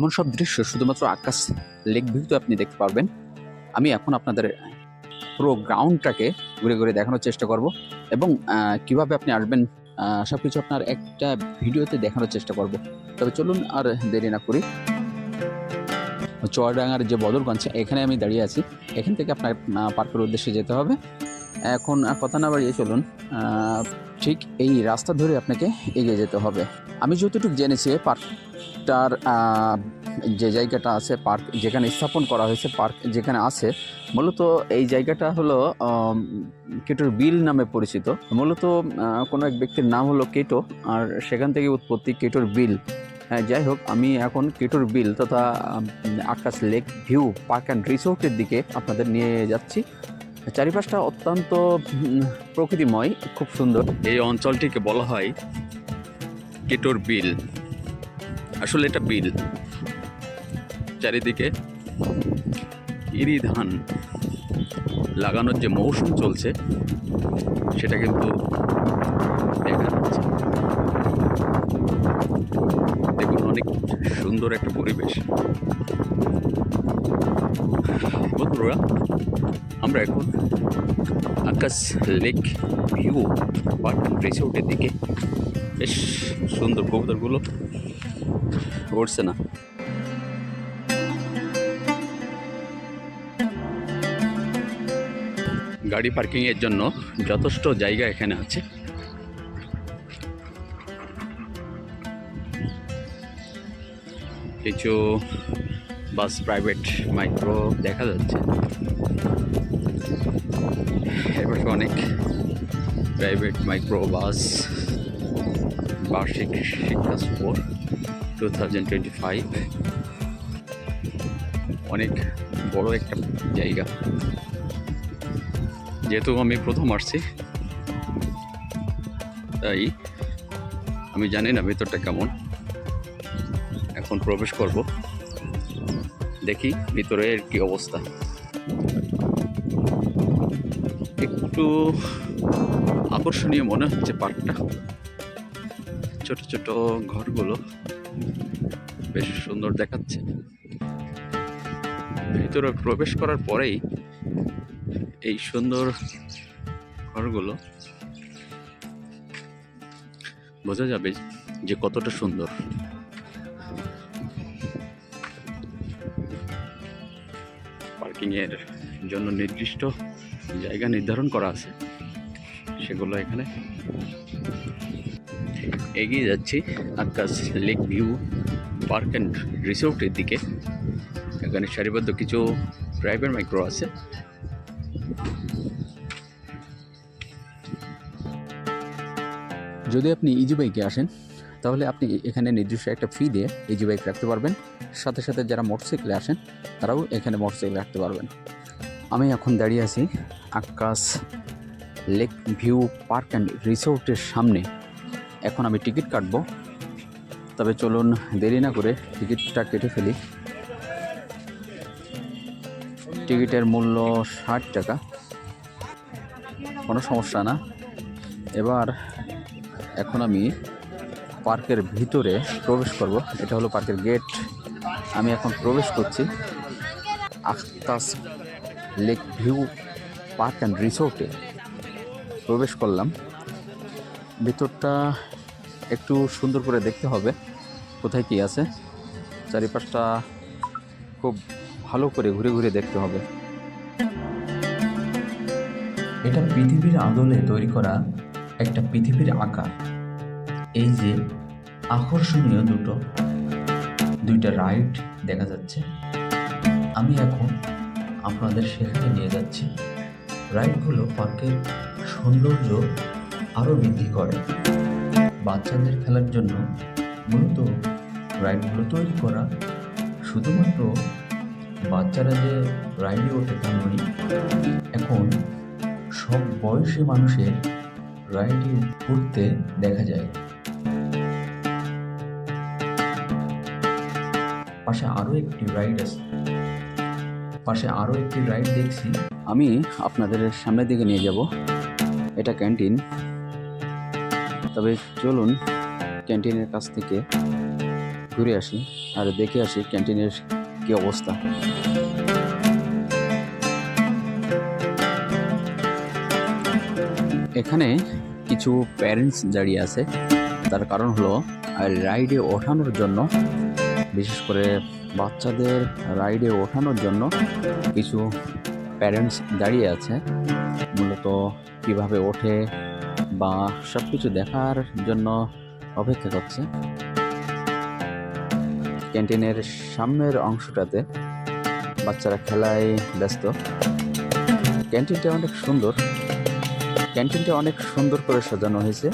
এমন সব দৃশ্য শুধুমাত্র আকাশ লেক ভিউতে আপনি দেখতে পারবেন। আমি এখন আপনাদের পুরো গ্রাউন্ডটাকে ঘুরে ঘুরে দেখানোর চেষ্টা করব এবং কীভাবে আপনি আসবেন সব কিছু আপনার একটা ভিডিওতে দেখানোর চেষ্টা করব। তবে চলুন আর দেরি না করি। চুয়াডাঙ্গার যে বদরগঞ্জ, এখানে আমি দাঁড়িয়ে আছি। এখান থেকে আপনার পার্কের উদ্দেশ্যে যেতে হবে। এখন কথা না বাড়িয়ে চলুন ঠিক এই রাস্তা ধরে আপনাকে এগিয়ে যেতে হবে। আমি যতটুকু জেনেছি পার্কটার আহ, যে জায়গাটা আছে পার্ক যেখানে স্থাপন করা হয়েছে পার্ক যেখানে আছে মূলত এই জায়গাটা হলো কেটোর বিল নামে পরিচিত। মূলত কোনো এক ব্যক্তির নাম হলো কেটো আর সেখান থেকে উৎপত্তি কেটোর বিল। হ্যাঁ, যাই হোক আমি এখন কেটোর বিল তথা Akash lake view park and রিসোর্টের দিকে আপনাদের নিয়ে যাচ্ছি। চারিপাশটা অত্যন্ত প্রকৃতিময় খুব সুন্দর। এই অঞ্চলটিকে বলা হয় কেটোর বিল। আসলে এটা বিল। চারিদিকে ইরি ধান লাগানোর যে মৌসুম চলছে, সেটা কিন্তু দেখা যাচ্ছে। দেখুন, অনেক সুন্দর একটা পরিবেশ। বন্ধুরা, আমরা এখন আকাশ লেক ভিউ পার্ক রিসোর্টের দিকে। বেশ সুন্দর কবুতরগুলো। উঠছে না। গাড়ি পার্কিংয়ের জন্য যথেষ্ট জায়গা এখানে আছে। কিছু বাস প্রাইভেট মাইক্রো দেখা যাচ্ছে। এবার অনেক প্রাইভেট মাইক্রো বাস, বার্ষিক শিক্ষা সফর টু থাউজেন্ড টোয়েন্টি ফাইভ অনেক বড় একটা জায়গা। যেহেতু আমি প্রথম আসছি, তাই আমি জানি না ভেতরটা কেমন। এখন প্রবেশ করব। দেখি ভিতরের কি অবস্থা। একটু আকর্ষণীয় মনে হচ্ছে পার্কটা। ছোট ছোট ঘরগুলো। বেশ সুন্দর দেখাচ্ছে। ভিতরে প্রবেশ করার পরেই এই সুন্দর ঘরগুলো বোঝা যাবে যে কতটা সুন্দর। পার্কিংয়ের জন্য নির্দিষ্ট জায়গা নির্ধারণ করা আছে। সেগুলো এখানে। এগিয়ে যাচ্ছি Akash lake view. Park and রিসোর্টের দিকে এখানে সারিবদ্ধ কিছু প্রাইভেট মাইক্রো আছে। যদি আপনি ইজি বাইকে আসেন, তাহলে আপনি এখানে নির্দিষ্ট একটা ফি দিয়ে ইজি বাইক রাখতে পারবেন। সাথে সাথে যারা মোটরসাইকেলে আসেন, তারাও এখানে মোটরসাইকেল রাখতে পারবেন। আমি এখন দাঁড়িয়ে আছি Akash lake view park and রিসোর্টের সামনে। এখন আমি টিকিট কাটবো। তবে চলুন দেরি না করে টিকিটটা কেটে ফেলি। টিকিটের মূল্য ষাট টাকা। কোনো সমস্যা না। এবার এখন আমি পার্কের ভিতরে প্রবেশ করব। এটা হলো পার্কের গেট। আমি এখন প্রবেশ করছি Akash lake view park and রিসোর্টে। প্রবেশ করলাম। ভিতরটা একটু সুন্দর করে দেখতে হবে। কোথায় কি আছে? চারিপাশটা খুব ভালো করে ঘুরে ঘুরে দেখতে হবে। এটা পৃথিবীর আদলে তৈরি করা একটা পৃথিবীর আকার। এই যে আকর্ষণীয় দুটো, দুইটা রাইড দেখা যাচ্ছে। আমি এখন আপনাদের সেখানে নিয়ে যাচ্ছি। রাইডগুলো পার্কের সৌন্দর্য আরও বৃদ্ধি করে। বাচ্চাদের খেলার জন্য মূলত রাইডগুলো তৈরি করা। শুধুমাত্র বাচ্চারা যে রাইডে ওঠে তা নয়, এখন সব বয়সী মানুষের রাইডে উঠতে দেখা যায়। পাশে আরও একটি রাইড আছে। পাশে আরও একটি রাইড দেখছি। আমি আপনাদের সামনের দিকে নিয়ে যাব। এটা ক্যান্টিন। তবে চলুন, ক্যান্টিনের কাছ থেকে ঘুরে আসি আর দেখে আসি ক্যান্টিনের কি অবস্থা। এখানে কিছু প্যারেন্টস দাঁড়িয়ে আছে। তার কারণ হলো রাইডে ওঠানোর জন্য, বিশেষ করে বাচ্চাদের রাইডে ওঠানোর জন্য কিছু প্যারেন্টস দাঁড়িয়ে আছে। মূলত কীভাবে ওঠে বা সব কিছু দেখার জন্য অপেক্ষা করছে। ক্যান্টিনের সামনের অংশটাতে বাচ্চারা খেলায় ব্যস্ত। ক্যান্টিনটা অনেক সুন্দর। ক্যান্টিনটা অনেক সুন্দর করে সাজানো হয়েছে।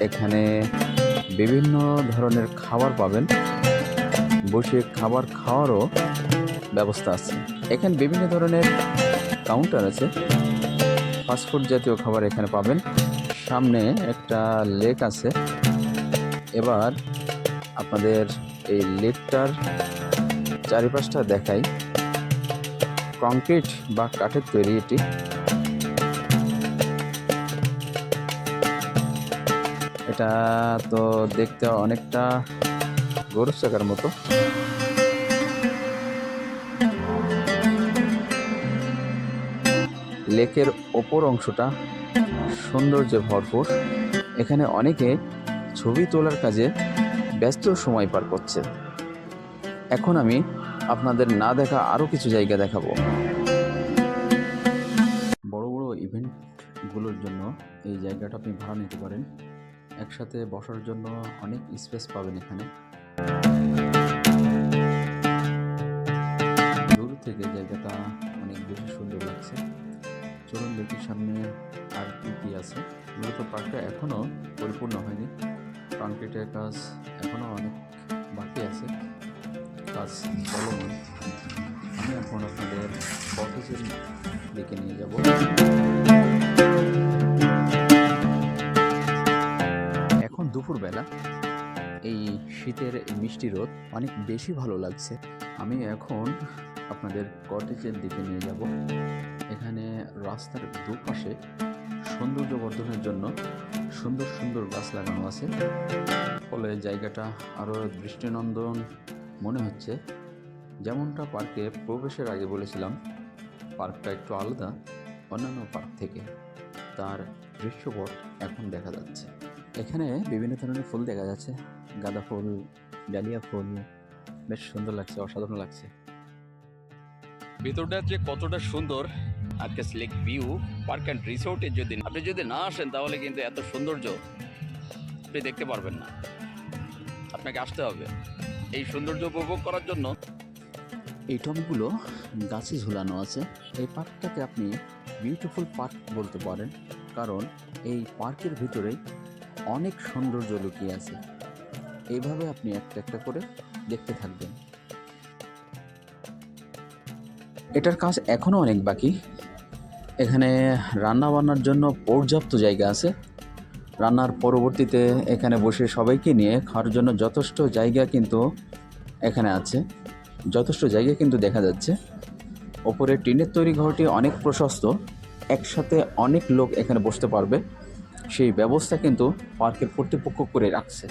এখানে বিভিন্ন ধরনের খাবার পাবেন। বসে খাবার খাওয়ারও ব্যবস্থা আছে। এখানে বিভিন্ন ধরনের কাউন্টার আছে। ফাস্টফুড জাতীয় খাবার এখানে পাবেন। সামনে একটা লেক আছে। এবার আপনাদের এই লেকটার চারিপাশটা দেখাই। কংক্রিট বা কাঠের তৈরি এটি। এটা তো দেখতে অনেকটা গরু চাকার মতো। লেকের ওপর অংশটা সৌন্দর্যে ভরপুর। এখানে অনেকে ছবি তোলার কাজে ব্যস্ত সময় পার করছে। এখন আমি আপনাদের না দেখা আরও কিছু জায়গা দেখাবো। বড় বড় ইভেন্টগুলোর জন্য এই জায়গাটা আপনি ভাড়া নিতে পারেন। একসাথে বসার জন্য অনেক স্পেস পাবেন এখানে। দূর থেকে জায়গাটা অনেক বেশি সুন্দর লাগছে। চলুন দেখি সামনে আর কি কি আছে। মূলত পার্কটা এখনও পরিপূর্ণ হয়নি। কংক্রিটের কাজ এখনও অনেক বাকি আছে। কাজ চলমান আমি এখন আপনাদের কটেজের দিকে নিয়ে যাব। এখন দুপুরবেলা। এই শীতের মিষ্টি রোদ অনেক বেশি ভালো লাগছে। আমি এখন আপনাদের কটেজের দিকে নিয়ে যাব। এখানে রাস্তার দুপাশে সৌন্দর্য বর্ধনের জন্য সুন্দর সুন্দর গাছ লাগানো আছে। ফলে জায়গাটা আরও দৃষ্টিনন্দন মনে হচ্ছে। যেমনটা পার্কে প্রবেশের আগে বলেছিলাম, পার্কটা একটু আলাদা, অন্যান্য পার্ক থেকে তার দৃশ্যপট এখন দেখা যাচ্ছে। এখানে বিভিন্ন ধরনের ফুল দেখা যাচ্ছে। গাঁদা ফুল, ডালিয়া ফুল, বেশ সুন্দর লাগছে, অসাধারণ লাগছে। ভেতরটা যে কতটা সুন্দর আজকে লেক ভিউ পার্ক অ্যান্ড রিসোর্টে যদি আপনি যদি না আসেন, তাহলে কিন্তু এত সৌন্দর্য আপনি দেখতে পারবেন না। আপনাকে আসতে হবে। এই সৌন্দর্য উপভোগ করার জন্য এই টবগুলো গাছে ঝুলানো আছে। এই পার্কটাকে আপনি বিউটিফুল পার্ক বলতে পারেন, কারণ এই পার্কের ভিতরে অনেক সৌন্দর্য লুকিয়ে আছে। এইভাবে আপনি একটা একটা করে দেখতে থাকবেন। এটার কাজ এখনও অনেক বাকি। এখানে রান্না বান্নার জন্য পর্যাপ্ত জায়গা আছে। রান্নার পরবর্তীতে এখানে বসে সবাইকে নিয়ে খাওয়ার জন্য যথেষ্ট জায়গা কিন্তু এখানে আছে। যথেষ্ট জায়গা কিন্তু দেখা যাচ্ছে। ওপরে টিনের তৈরি ঘরটি অনেক প্রশস্ত। একসাথে অনেক লোক এখানে বসতে পারবে। সেই ব্যবস্থা কিন্তু পার্কের কর্তৃপক্ষ করে রাখছে।